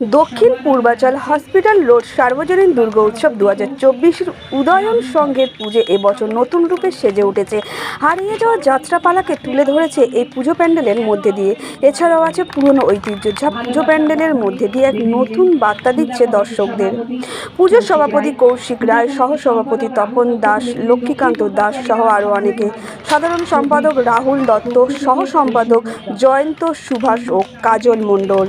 দক্ষিণ Purbachal hospital road সার্বজনীন দুর্গা উৎসব দু হাজার উদয়ন সংঘের পুজো এবছর নতুন রূপে সেজে উঠেছে। হারিয়ে যাওয়া যাত্রাপালাকে তুলে ধরেছে এই পুজো প্যান্ডেলের মধ্যে দিয়ে। এছাড়াও আছে পুরনো ঐতিহ্য যা পুজো প্যান্ডেলের মধ্যে দিয়ে এক নতুন বার্তা দিচ্ছে দর্শকদের। পুজোর সভাপতি কৌশিক রায় সহ সভাপতি তপন দাস, লক্ষ্মীকান্ত দাস সহ আরও অনেকে। সাধারণ সম্পাদক রাহুল দত্ত সহ সম্পাদক জয়ন্ত সুভাষ ও কাজল মণ্ডল।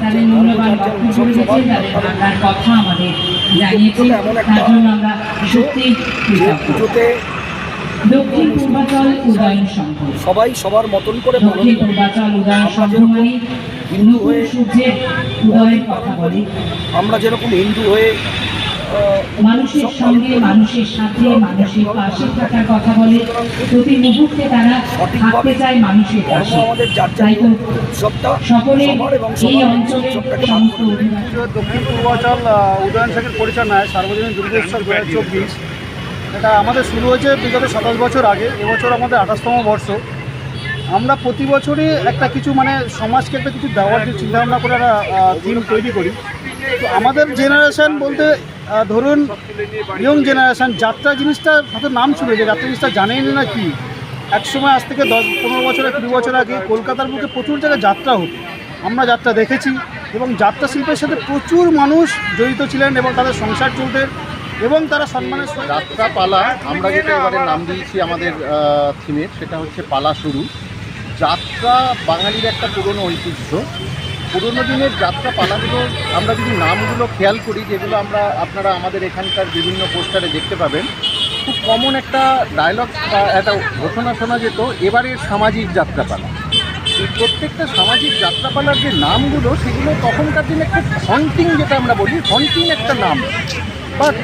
তাদের মূল্যবান বক্তব্য তাদের কথা আমাদের জানিয়েছে তার জন্য আমরা সত্যি পুজোতে দক্ষিণ পূর্বাচল উদয়ন সংঘ। সবাই সবার মতন করে পালন দক্ষিণ পূর্বাচল উদয়ন সংঘ মানে হিন্দু হয়ে সূর্যের উদয়ের কথা বলি। আমরা যেরকম হিন্দু হয়ে মানুষের সঙ্গে মানুষের সাথে মানুষের পাশে থাকার কথা বলে। প্রতি মুহূর্তে তারা থাকতে চায় মানুষের পাশে। তাই তো উৎসবটা সকলে এই অঞ্চলের সমস্ত দক্ষিণ পূর্বাচল আহ, উদয়ন শেখের পরিচালনায় সার্বজনীন দুর্গোৎসব দু হাজার চব্বিশ। এটা আমাদের শুরু হয়েছে বিগত সাতাশ বছর আগে এবছর আমাদের আঠাশতম বর্ষ। আমরা প্রতি বছরই একটা কিছু মানে সমাজকে একটা কিছু দেওয়ার যে চিন্তাভাবনা করে একটা থিম তৈরি করি। আমাদের জেনারেশন বলতে ধরুন ইয়ং জেনারেশন যাত্রা জিনিসটা হয়তো নাম শুনেছে যাত্রা জিনিসটা জানেই না কি। একসময় আজ থেকে দশ, পনেরো বছর, কুড়ি বছর আগে কলকাতার বুকে প্রচুর জায়গায় যাত্রা হতো। আমরা যাত্রা দেখেছি এবং যাত্রা শিল্পের সাথে প্রচুর মানুষ জড়িত ছিলেন এবং তাদের সংসার চলতেন এবং তারা সম্মানের যাত্রা পালা, আমরা যেটা এবারে নাম দিয়েছি আমাদের থিমের সেটা হচ্ছে পালা শুরু। যাত্রা বাঙালির একটা পুরনো ঐতিহ্য। পুরনো দিনের যাত্রা পালাগুলো আমরা যদি নামগুলো খেয়াল করি, যেগুলো আমরা আপনারা আমাদের এখানকার বিভিন্ন পোস্টারে দেখতে পাবেন, খুব কমন একটা ডায়লগ বা একটা ঘোষণা শোনা যেত, এবারের সামাজিক যাত্রাপালা। এই প্রত্যেকটা সামাজিক যাত্রাপালার যে নামগুলো, সেগুলো তখনকার দিনে খুব হন্টিং যেটা আমরা বলি হন্টিং একটা নাম। বাট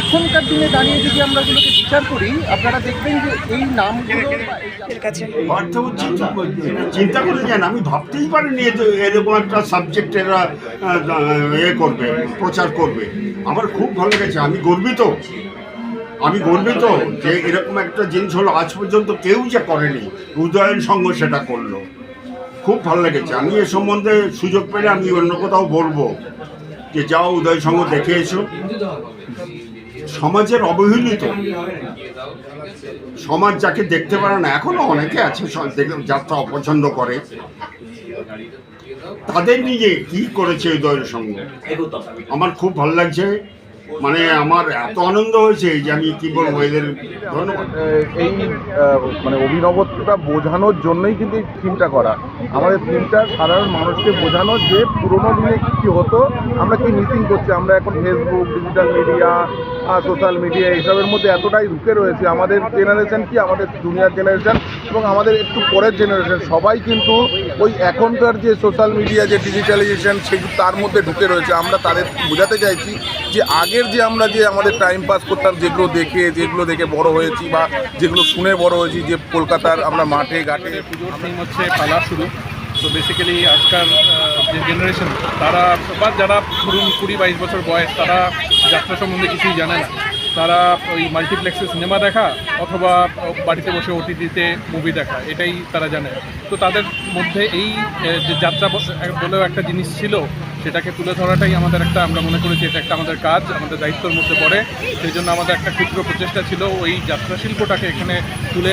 এখনকার দিনে দাঁড়িয়ে যদি আমরা এগুলোকে বিচার করি আপনারা দেখবেন যে এই নামগুলো হচ্ছে চিন্তা করে যান আমি ভাবতেই পারিনি এরকম একটা সাবজেক্ট এরা এ করবে প্রচার করবে। আমার খুব ভালো লেগেছে। আমি গর্বিত। আমি গর্বিত যে এরকম একটা জিনিস হলো আজ পর্যন্ত কেউ যে করেনি উদয়ন সংঘ সেটা করল। খুব ভালো লেগেছে। আমি এ সম্বন্ধে সুযোগ পেলে আমি অন্য কোথাও বলব। যে যাও উদয় সংঘ দেখে এসো। সমাজের অবহেলিত। সমাজ যাকে দেখতে পারে না, এখনও অনেকে আছে যাত্রা অপছন্দ করে। তাদের নিয়ে কি করেছে উদয়ের সঙ্গে? আমার খুব ভালো লাগছে। মানে আমার এত আনন্দ হয়েছে যে আমি কি বলব, এদের ধন্যবাদ। এই মানে অভিনবত্বটা বোঝানোর জন্যই কিন্তু এই থিমটা করা। আমাদের থিমটা সাধারণ মানুষকে বোঝানো যে পুরোনো দিনে কী হতো, আমরা কি মিসিং করছি, আমরা এখন Facebook digital media social media এইসবের মধ্যে এতটাই ঢুকে রয়েছে, আমাদের জেনারেশন কি? আমাদের জুনিয়র জেনারেশন এবং আমাদের একটু পরের জেনারেশন সবাই কিন্তু ওই এখনকার যে সোশ্যাল মিডিয়া যে ডিজিটালাইজেশন সেগুলো তার মধ্যে ঢুকে রয়েছে। আমরা তাদের বোঝাতে চাইছি যে আগের যে আমরা যে আমাদের টাইম পাস করতাম, যেগুলো দেখে যেগুলো দেখে বড় হয়েছি বা যেগুলো শুনে বড় হয়েছি, যে কলকাতার আমরা মাঠে, ঘাটে পুজোর হচ্ছে পালা শুরু। তো বেসিক্যালি আজকাল যে জেনারেশন তারা বা যারা ধরুন কুড়ি বাইশ বছর বয়স, তারা যাত্রা সম্বন্ধে কিছুই জানে না তারা ওই মাল্টিপ্লেক্সে সিনেমা দেখা অথবা বাড়িতে বসে ওটিটিতে মুভি দেখা, এটাই তারা জানে। তো তাদের মধ্যে এই যে যাত্রা বলেও একটা জিনিস ছিল, সেটাকে তুলে ধরাটাই আমাদের একটা, আমরা মনে করেছি এটা একটা আমাদের কাজ, আমাদের দায়িত্বের মধ্যে পড়ে। সেই জন্য আমাদের একটা ক্ষুদ্র প্রচেষ্টা ছিল, ওই যাত্রা শিল্পটাকে এখানে তুলে